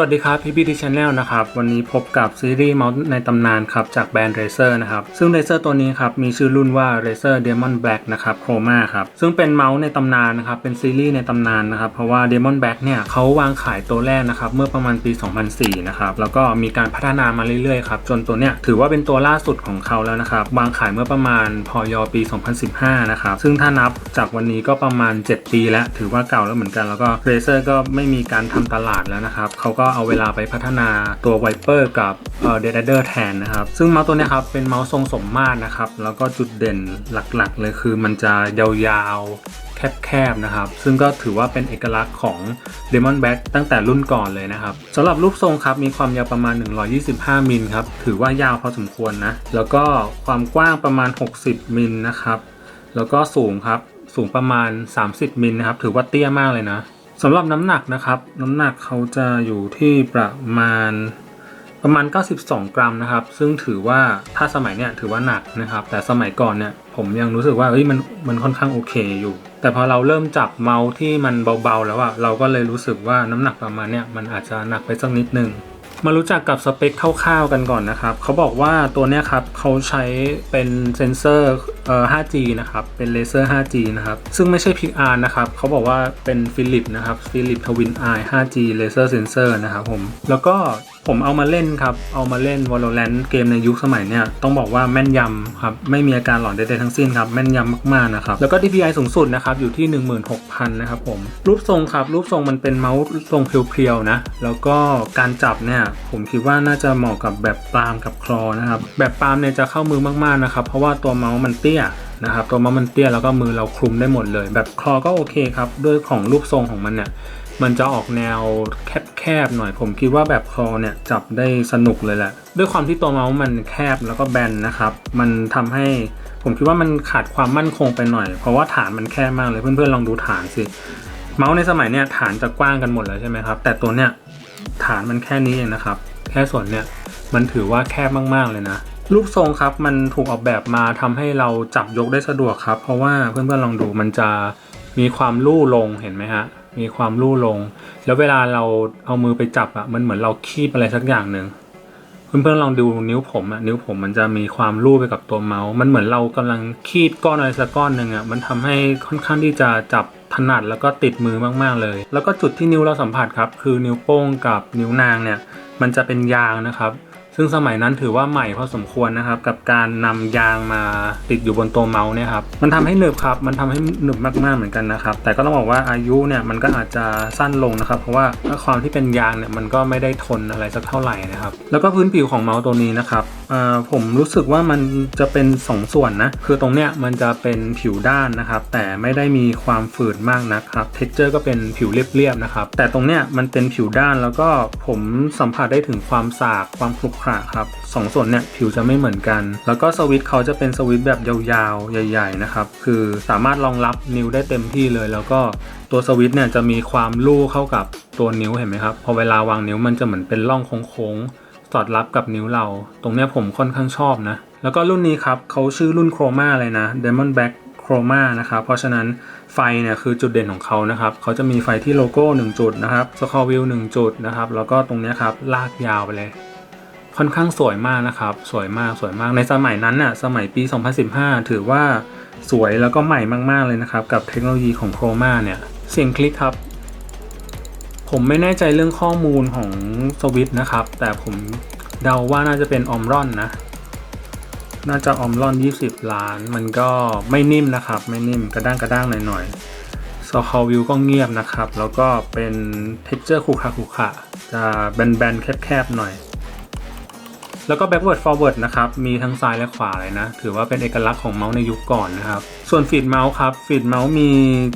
วัสดีครับพี่พีทีชแนลนะครับ วันนี้พบกับซีรีส์เมาส์ในตำนานครับ จากแบรนด์ Razer นะครับ ซึ่ง Razer ตัวนี้ครับ มีชื่อรุ่นว่า Razer Demon Black นะครับ Chroma ครับ ซึ่งเป็นเมาส์ในตำนานนะครับ เป็นซีรีส์ในตำนานนะครับ เพราะว่า Demon Black เนี่ยเขาวางขายตัวแรกนะครับ เมื่อประมาณปี 2004 นะครับ แล้วก็มีการพัฒนามาเรื่อยๆครับ จนตัวเนี้ยถือว่าเป็นตัวล่าสุดของเขาแล้วนะครับ วางขายเมื่อประมาณพอยปี 2015 นะครับ ซึ่งถ้านับจากวันนี้ก็ประมาณ 7 ปีแล้ว ถือว่าเก่าแล้วเหมือนกัน แล้วก็ Razer ก็ไม่มีการทำตลาดแล้วนะครับเขาก็เอาเวลาไปพัฒนาตัว Viper กับเอ่อ Dead Rider แทนนะครับ ซึ่งเมาส์ตัวนี้ครับเป็นเมาส์ทรงสมมาตรนะครับ แล้วก็จุดเด่นหลักๆ เลยคือมันจะยาวๆ แคบๆนะครับ ซึ่งก็ถือว่าเป็นเอกลักษณ์ของ Demon Back ตั้งแต่รุ่นก่อนเลยนะครับสำหรับรูปทรงครับมีความยาวประมาณ 125 มิลครับ ถือว่ายาวพอสมควรนะ แล้วก็ความกว้างประมาณ 60 มิลนะครับ แล้วก็สูงครับ สูงประมาณ 30 มิลนะครับ ถือว่าเตี้ยมากเลยนะ สำหรับน้ำหนักนะครับ น้ำหนักเขาจะอยู่ที่ประมาณประมาณ 92 กรัมนะครับ ซึ่งถือว่าถ้าสมัยเนี้ยถือว่าหนักนะครับ แต่สมัยก่อนเนี่ยผมยังรู้สึกว่าเอ้ยมันมันค่อนข้างโอเคอยู่ แต่พอเราเริ่มจับเมาส์ที่มันเบาๆแล้วอะเราก็เลยรู้สึกว่าน้ำหนักประมาณเนี้ยมันอาจจะหนักไปสักนิดนึง มารู้จักกับสเปคคร่าวๆกันก่อนนะครับ เขาบอกว่าตัวเนี้ยครับเขาใช้เป็นเซนเซอร์เอ่อ 5G นะครับ เป็นเลเซอร์ 5G นะครับ ซึ่งไม่ใช่ PR นะครับ เขาบอกว่าเป็นฟิลิปนะครับฟิลิปทวินไอ 5G เลเซอร์เซนเซอร์นะครับผม แล้วก็ ผมเอามาเล่นครับ เอามาเล่น Valorant เกมในยุคสมัยเนี้ยต้องบอกว่าแม่นยำครับ ไม่มีอาการหลอนใดๆทั้งสิ้นครับ แม่นยำมากๆนะครับ แล้วก็ DPI สูงสุดนะครับ อยู่ที่ 16,000 นะครับผม รูปทรงครับ รูปทรงมันเป็นเมาส์ทรงเพียวๆนะ แล้วก็การจับเนี่ยผมคิดว่าน่าจะเหมาะกับแบบปาล์มกับคลอนะครับ แบบปาล์มเนี่ยจะเข้ามือมากๆนะครับ เพราะว่าตัวเมาส์มันเตี้ยนะครับ ตัวเมาส์มันเตี้ยแล้วก็มือเราคลุมได้หมดเลย แบบคลอก็โอเคครับ ด้วยของรูปทรงของมันเนี่ย มันจะออกแนวแคบๆหน่อยผมคิดว่าแบบคอเนี่ยจับได้สนุกเลยแหละ ด้วยความที่ตัวเมาส์มันแคบแล้วก็แบนนะครับ มันทำให้ผมคิดว่ามันขาดความมั่นคงไปหน่อย เพราะว่าฐานมันแคบมากเลยเพื่อนๆลองดูฐานสิ เมาส์ในสมัยเนี้ยฐานจะกว้างกันหมดเลยใช่ไหมครับ แต่ตัวเนี้ยฐานมันแค่นี้เองนะครับ แค่ส่วนเนี้ยมันถือว่าแคบมากๆเลยนะรูปทรงครับมันถูกออกแบบมาทำให้เราจับยกได้สะดวกครับ เพราะว่าเพื่อนๆลองดูมันจะมีความลู่ลงเห็นไหมฮะ มีความลู่ลง แล้วเวลาเราเอามือไปจับอะมันเหมือนเราคีบอะไรสักอย่างหนึ่งเพื่อนๆลองดูนิ้วผมอะนิ้วผมมันจะมีความลู่ไปกับตัวเมาส์ มันเหมือนเรากำลังคีบก้อนอะไรสักก้อนหนึ่งอะมันทำให้ค่อนข้างที่จะจับถนัดแล้วก็ติดมือมากๆเลย แล้วก็จุดที่นิ้วเราสัมผัสครับ คือนิ้วโป้งกับนิ้วนางเนี่ย มันจะเป็นยางนะครับ ซึ่งสมัยนั้นถือว่าใหม่พอสมควรนะครับ กับการนำยางมาติดอยู่บนตัวเมาส์เนี่ยครับมันทำให้หนึบครับ มันทำให้หนึบมากๆเหมือนกันนะครับ แต่ก็ต้องบอกว่าอายุเนี่ยมันก็อาจจะสั้นลงนะครับ เพราะว่าความที่เป็นยางเนี่ยมันก็ไม่ได้ทนอะไรสักเท่าไหร่นะครับ แล้วก็พื้นผิวของเมาส์ตัวนี้นะครับ ผมรู้สึกว่ามันจะเป็นสองส่วนนะ คือตรงเนี้ยมันจะเป็นผิวด้านนะครับ แต่ไม่ได้มีความฝืดมากนะครับ เท็กเจอร์ก็เป็นผิวเรียบๆนะครับ แต่ตรงเนี้ยมันเป็นผิวด้านแล้วก็ผมสัมผัสได้ถึงความสากความขรุขระครับสองส่วนเนี่ยผิวจะไม่เหมือนกัน แล้วก็สวิตเขาจะเป็นสวิตแบบยาวๆ ใหญ่ ๆ นะครับ คือสามารถรองรับนิ้วได้เต็มที่เลย แล้วก็ตัวสวิตเนี่ยจะมีความลู่เข้ากับตัวนิ้วเห็นไหมครับ พอเวลาวางนิ้วมันจะเหมือนเป็นร่องโค้ง สอดรับกับนิ้วเรา ตรงนี้ผมค่อนข้างชอบนะ แล้วก็รุ่นนี้ครับเขาชื่อรุ่นโครมาเลยนะ Demon Black Chroma นะครับ เพราะฉะนั้นไฟเนี่ยคือจุดเด่นของเขานะครับเขาจะมีไฟที่โลโก้ 1 จุดนะครับสคอวิว1จุดนะครับ แล้วก็ตรงนี้ครับลากยาวไปเลย ค่อนข้างสวยมากนะครับ สวยมากสวยมากในสมัยนั้นน่ะสมัยปี 2015 ถือว่าสวยแล้วก็ใหม่มากๆเลยนะครับ กับเทคโนโลยีของโครมาเนี่ยเสียงคลิกครับ ผมไม่แน่ใจเรื่องข้อมูลของสวิตนะครับ แต่ผมเดาว่าน่าจะเป็นออมรอนนะ น่าจะออมรอน 20 ล้าน มันก็ไม่นิ่มนะครับ ไม่นิ่มกระด้างกระด้างหน่อยๆซอคอวิวก็เงียบนะครับ แล้วก็เป็นเท็กเจอร์คุขะคุขะจะแบนๆ แคบๆ หน่อย แล้วก็ backward forward นะครับ มีทั้งซ้ายและขวาเลยนะ ถือว่าเป็นเอกลักษณ์ของเมาส์ในยุคก่อนนะครับ ส่วนฟีดเมาส์ครับฟีดเมาส์มี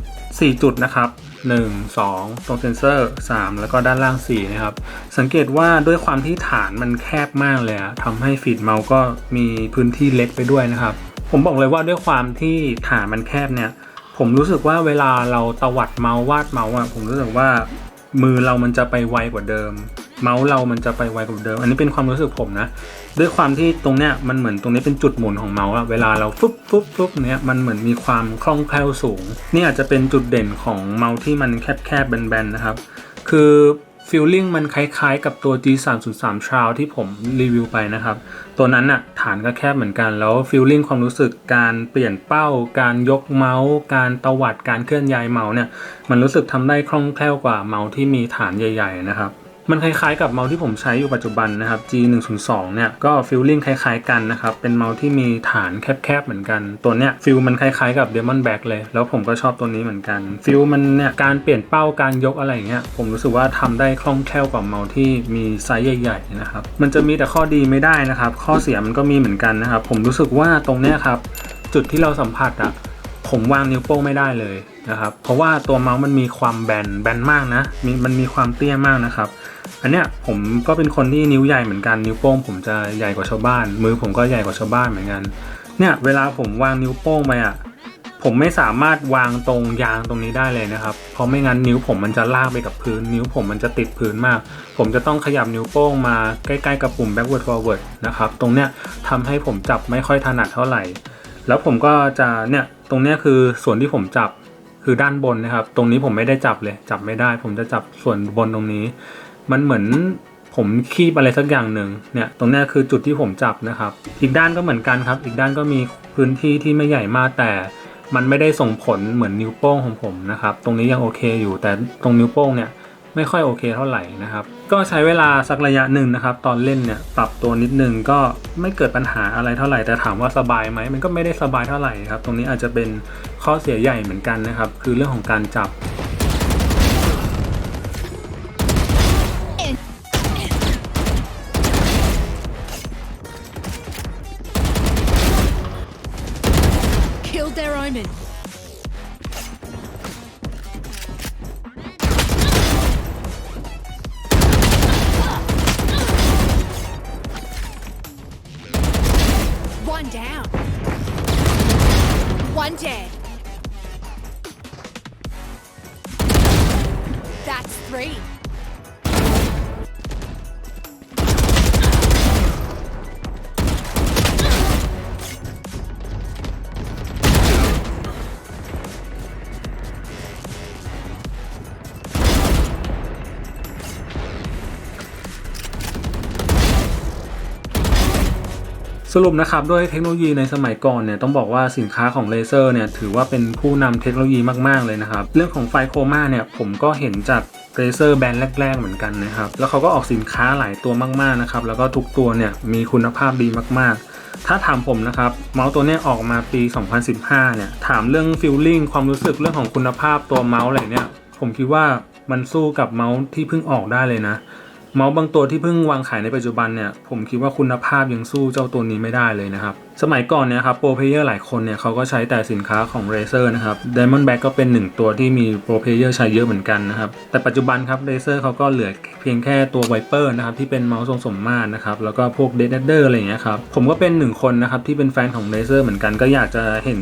4 จุดนะครับ 1 2 ตรงเซนเซอร์ 3 แล้วก็ด้านล่าง 4 นะครับ สังเกตว่าด้วยความที่ฐานมันแคบมากเลยอะทำให้ฟีดเมาส์ก็มีพื้นที่เล็กไปด้วยนะครับ ผมบอกเลยว่าด้วยความที่ฐานมันแคบเนี่ย ผมรู้สึกว่าเวลาเราตวัดเมาส์วาดเมาส์อะผมรู้สึกว่ามือเรามันจะไปไวกว่าเดิม เมาส์เรามันจะไปไวกว่าเดิม อันนี้เป็นความรู้สึกผมนะ ด้วยความที่ตรงเนี้ยมันเหมือนตรงนี้เป็นจุดหมุนของเมาส์อะเวลาเราฟึบฟึบฟึบเนี้ยมันเหมือนมีความคล่องแคล่วสูง นี่อาจจะเป็นจุดเด่นของเมาส์ที่มันแคบๆแบนๆนะครับ คือฟีลลิ่งมันคล้ายๆ กับตัว G 3 0 3 Trial ที่ผมรีวิวไปนะครับ ตัวนั้นน่ะฐานก็แคบเหมือนกัน แล้วฟีลลิ่งความรู้สึกการเปลี่ยนเป้า การยกเมาส์ การตวัด การเคลื่อนย้ายเมาส์เนี่ย มันรู้สึกทำได้คล่องแคล่วกว่าเมาส์ที่มีฐานใหญ่ ๆ นะครับ มันคล้ายๆกับเมาส์ที่ผมใช้อยู่ปัจจุบันนะครับ G 1 0 2 เนี่ยก็ฟีลลิ่งคล้ายๆกันนะครับ เป็นเมาส์ที่มีฐานแคบๆเหมือนกัน ตัวเนี้ยฟิลมันคล้ายๆกับ Demon Back เลย แล้วผมก็ชอบตัวนี้เหมือนกัน ฟิลมันเนี่ยการเปลี่ยนเป้าการยกอะไรอย่างเงี้ยผมรู้สึกว่าทำได้คล่องแคล่วกว่าเมาส์ที่มีไซส์ใหญ่ๆนะครับ มันจะมีแต่ข้อดีไม่ได้นะครับ ข้อเสียมันก็มีเหมือนกันนะครับ ผมรู้สึกว่าตรงเนี้ยครับจุดที่เราสัมผัสอะผมวางนิ้วโป้งไม่ได้เลยนะครับ เพราะว่าตัวเมาส์มันมีความแบนแบนมากนะมีมันมีความเตี้ยมากนะครับ อันเนี้ยผมก็เป็นคนที่นิ้วใหญ่เหมือนกันนิ้วโป้งผมจะใหญ่กว่าชาวบ้าน มือผมก็ใหญ่กว่าชาวบ้านเหมือนกัน เนี่ยเวลาผมวางนิ้วโป้งไปอะผมไม่สามารถวางตรงยางตรงนี้ได้เลยนะครับ เพราะไม่งั้นนิ้วผมมันจะลากไปกับพื้น นิ้วผมมันจะติดพื้นมาก ผมจะต้องขยับนิ้วโป้งมาใกล้ ๆ กับปุ่ม backward forward นะครับ ตรงเนี้ยทำให้ผมจับไม่ค่อยถนัดเท่าไหร่ แล้วผมก็จะเนี่ยตรงเนี้ยคือส่วนที่ผมจับคือด้านบนนะครับ ตรงนี้ผมไม่ได้จับเลย จับไม่ได้ ผมจะจับส่วนบนตรงนี้ มันเหมือนผมคีบอะไรสักอย่างหนึ่งเนี่ยตรงนี้คือจุดที่ผมจับนะครับ อีกด้านก็เหมือนกันครับ อีกด้านก็มีพื้นที่ที่ไม่ใหญ่มากแต่มันไม่ได้ส่งผลเหมือนนิ้วโป้งของผมนะครับ ตรงนี้ยังโอเคอยู่ แต่ตรงนิ้วโป้งเนี่ยไม่ค่อยโอเคเท่าไหร่นะครับ ก็ใช้เวลาสักระยะหนึ่งนะครับ ตอนเล่นเนี่ยปรับตัวนิดนึงก็ไม่เกิดปัญหาอะไรเท่าไหร่ แต่ถามว่าสบายไหมมันก็ไม่ได้สบายเท่าไหร่ครับ ตรงนี้อาจจะเป็นข้อเสียใหญ่เหมือนกันนะครับ คือเรื่องของการจับ One dead. That's three. สรุปนะครับด้วยเทคโนโลยีในสมัยก่อนเนี่ยต้องบอกว่าสินค้าของเลเซอร์เนี่ยถือว่าเป็นผู้นำเทคโนโลยีมาก ๆ เลยนะครับ เรื่องของไฟโครมาเนี่ยผมก็เห็นจากเลเซอร์แบรนด์แรก ๆ เหมือนกันนะครับ แล้วเขาก็ออกสินค้าหลายตัวมาก ๆ นะครับ แล้วก็ทุกตัวเนี่ยมีคุณภาพดีมาก ๆ ถ้าถามผมนะครับ เมาส์ตัวนี้ออกมาปี 2015 เนี่ยถามเรื่องฟิลลิ่งความรู้สึกเรื่องของคุณภาพตัวเมาส์อะไรเนี่ยผมคิดว่ามันสู้กับเมาส์ที่เพิ่งออกได้เลยนะ เมาส์บางตัวที่เพิ่งวางขายในปัจจุบันเนี่ยผมคิดว่าคุณภาพยังสู้เจ้าตัวนี้ไม่ได้เลยนะครับสมัยก่อนเนี่ยครับโปรเพเยอร์หลายคนเนี่ยเขาก็ใช้แต่สินค้าของ Razer นะครับ Diamond Back ก็เป็นหนึ่งตัวที่มีโปรเพเยอร์ใช้เยอะเหมือนกันนะครับ แต่ปัจจุบันครับ Razer เขาก็เหลือเพียงแค่ตัว Viper นะครับที่เป็นเมาส์ทรงสมมาตรนะครับ แล้วก็พวก Dead Adder อะไรอย่างเงี้ยครับ ผมก็เป็นหนึ่งคนนะครับที่เป็นแฟนของ Razer เหมือนกันก็อยากจะเห็น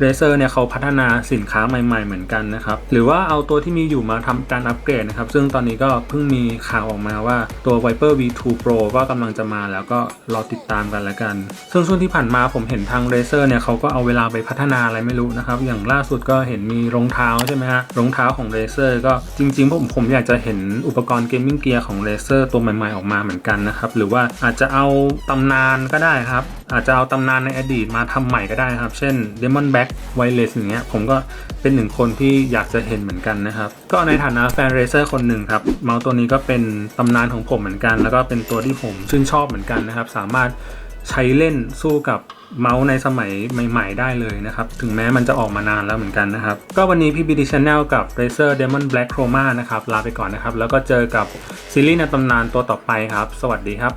เรเซอร์เนี่ยเขาพัฒนาสินค้าใหม่ๆเหมือนกันนะครับ หรือว่าเอาตัวที่มีอยู่มาทำการอัปเกรดนะครับ ซึ่งตอนนี้ก็เพิ่งมีข่าวออกมาว่าตัว Viper V2 Pro ก็กำลังจะมาแล้วก็รอติดตามกันล้วกัน ซึ่งช่วงที่ผ่านมาผมเห็นทางเรเซอร์เนี่ยเขาก็เอาเวลาไปพัฒนาอะไรไม่รู้นะครับ อย่างล่าสุดก็เห็นมีรองเท้าใช่ไหมฮะ รองเท้าของเรเซอร์ก็จริงๆผมผมอยากจะเห็นอุปกรณ์เกมมิ่งเกียร์ของเรเซอร์ตัวใหม่ๆออกมาเหมือนกันนะครับ หรือว่าอาจจะเอาตำนานก็ได้ครับ อาจจะเอาตำนานในอดีตมาทำใหม่ก็ได้ครับ เช่น Demon Back Wireless อย่างเงี้ยผมก็เป็นหนึ่งคนที่อยากจะเห็นเหมือนกันนะครับ ก็ในฐานะแฟนเรเซอร์คนหนึ่งครับ เมาส์ตัวนี้ก็เป็นตำนานของผมเหมือนกัน แล้วก็เป็นตัวที่ผมชื่นชอบเหมือนกันนะครับ สามารถใช้เล่นสู้กับเมาส์ในสมัยใหม่ ๆ ได้เลยนะครับ ถึงแม้มันจะออกมานานแล้วเหมือนกันนะครับ ก็วันนี้ PBD Channel กับ Razer Demon Black Chroma นะครับ ลาไปก่อนนะครับ แล้วก็เจอกับซีรีส์ในตำนานตัวต่อไปครับ สวัสดีครับ